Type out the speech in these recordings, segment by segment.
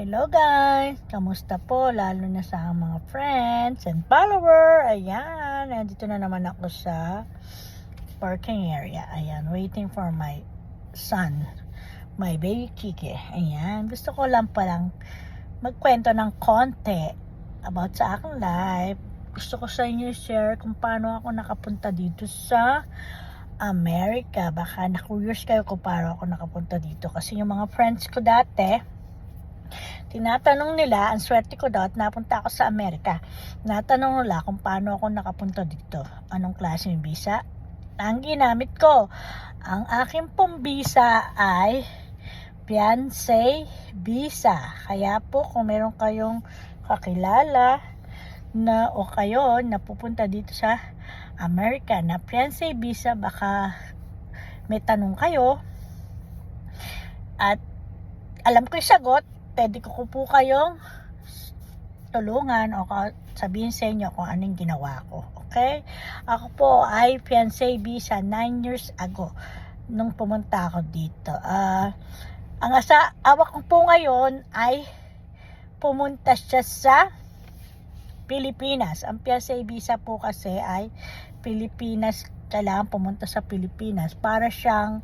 Hello guys! Kamusta po? Lalo na sa mga friends and follower. Ayan, nandito na naman ako sa parking area. Ayan, waiting for my son, my baby Kike. Ayan, gusto ko lang palang magkwento ng konti about sa aking life. Gusto ko sa inyo share kung paano ako nakapunta dito sa America. Baka na-curious kayo kung paano ako nakapunta dito. Kasi yung mga friends ko dati, tinatanong nila, ang swerte ko daw at napunta ako sa Amerika. Natanong nila kung paano ako nakapunta dito. Anong klase ng visa? Ang ginamit ko, ang aking pong visa ay fiancé visa. Kaya po kung meron kayong kakilala na o kayo na pupunta dito sa Amerika na fiancé visa, baka may tanong kayo at alam ko yung sagot, pwede ko po kayong tulungan o sabihin sa inyo kung anong ginawa ko. Okay? Ako po ay fiancé visa 9 years ago nung pumunta ako dito. Ah, ang asa awak ko po ngayon ay pumunta siya sa Pilipinas. Ang fiancé visa po kasi ay Pilipinas, kailangan pumunta sa Pilipinas para siyang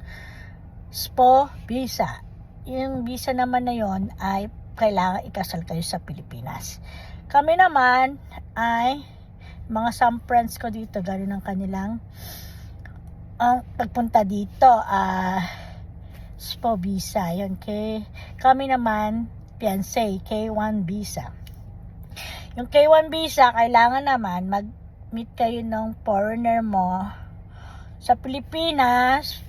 SPO visa yung visa naman na yon ay kailangan ikasal kayo sa Pilipinas. Kami naman ay mga some friends ko dito, gano'n ang kanilang ang pagpunta dito, ah SPO visa, yun, kay, kami naman, fiancé, K1 visa. Yung K1 visa, kailangan naman mag-meet kayo ng foreigner mo sa Pilipinas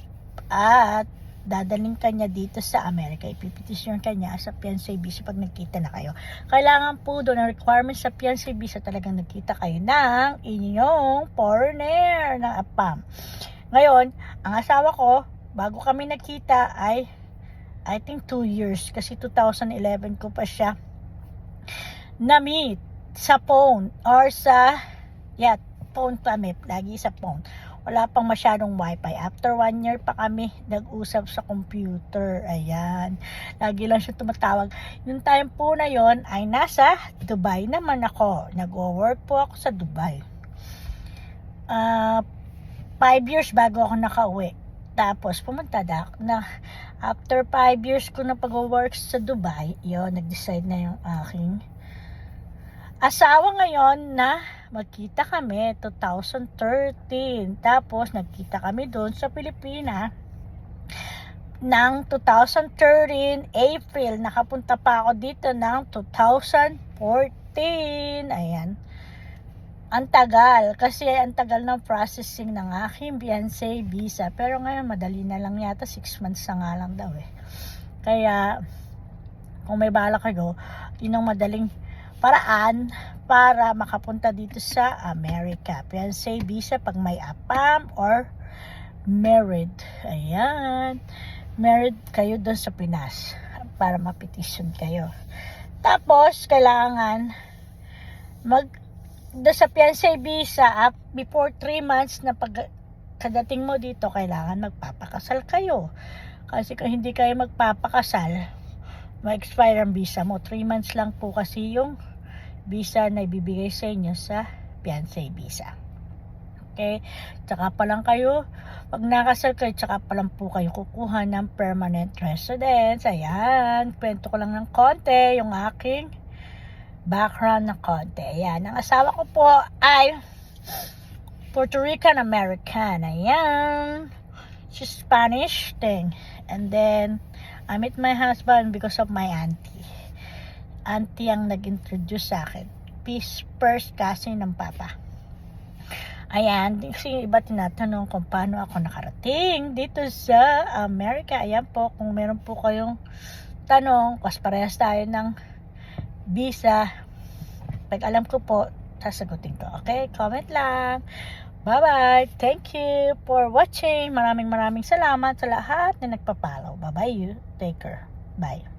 at dadaling kanya dito sa Amerika. Ipipetisyon kanya sa fiancé visa pag nagkita na kayo. Kailangan po doon ang requirement sa fiancé visa talagang nagkita kayo ng inyong foreigner na APAM. Ngayon, ang asawa ko, bago kami nagkita ay I think 2 years kasi 2011 ko pa siya na-meet sa phone or sa yeah, phone kami, lagi sa phone wala pang masyadong wifi. After one year pa kami nag-usap sa computer. Ayan. Lagi lang siya tumatawag. Yung time po na yon ay nasa Dubai naman ako. Nag-work po ako sa Dubai. Uh, five years bago ako nakauwi. Tapos pumunta na, na after five years ko na pag-work sa Dubai, yon nag-decide na yung aking asawa ngayon na magkita kami 2013. Tapos nagkita kami doon sa Pilipinas ng 2013 April. Nakapunta pa ako dito ng 2014. Ayan. Ang tagal. Kasi ang tagal ng processing ng aking fiancé visa. Pero ngayon madali na lang yata. 6 months na nga lang daw eh. Kaya kung may bala kayo, yun madaling paraan para makapunta dito sa America. Fiancé visa pag may APAM or married. Ayan. Married kayo doon sa Pinas para mapetisyon kayo. Tapos, kailangan mag doon sa fiancé visa before 3 months na pag kadating mo dito, kailangan magpapakasal kayo. Kasi kung hindi kayo magpapakasal, ma-expire ang visa mo. 3 months lang po kasi yung visa na ibibigay sa inyo sa fiancé visa. Okay? Tsaka pa lang kayo, pag nakasal kayo, tsaka pa lang po kayo kukuha ng permanent residence. Ayan, kwento ko lang ng konti yung aking background na konti. Ayan, ang asawa ko po ay Puerto Rican American. Ayan. She's Spanish thing. And then, I met my husband because of my auntie. Auntie ang nag-introduce sa akin. Peace first kasi ng papa. Ayan, kasi iba tinatanong kung paano ako nakarating dito sa Amerika. Ayan po, kung meron po kayong tanong, kasi parehas tayo ng visa. Pag alam ko po, sasagutin ko. Okay, comment lang. Bye-bye. Thank you for watching. Maraming maraming salamat sa lahat na nagpapalaw. Bye-bye you. Take care. Bye.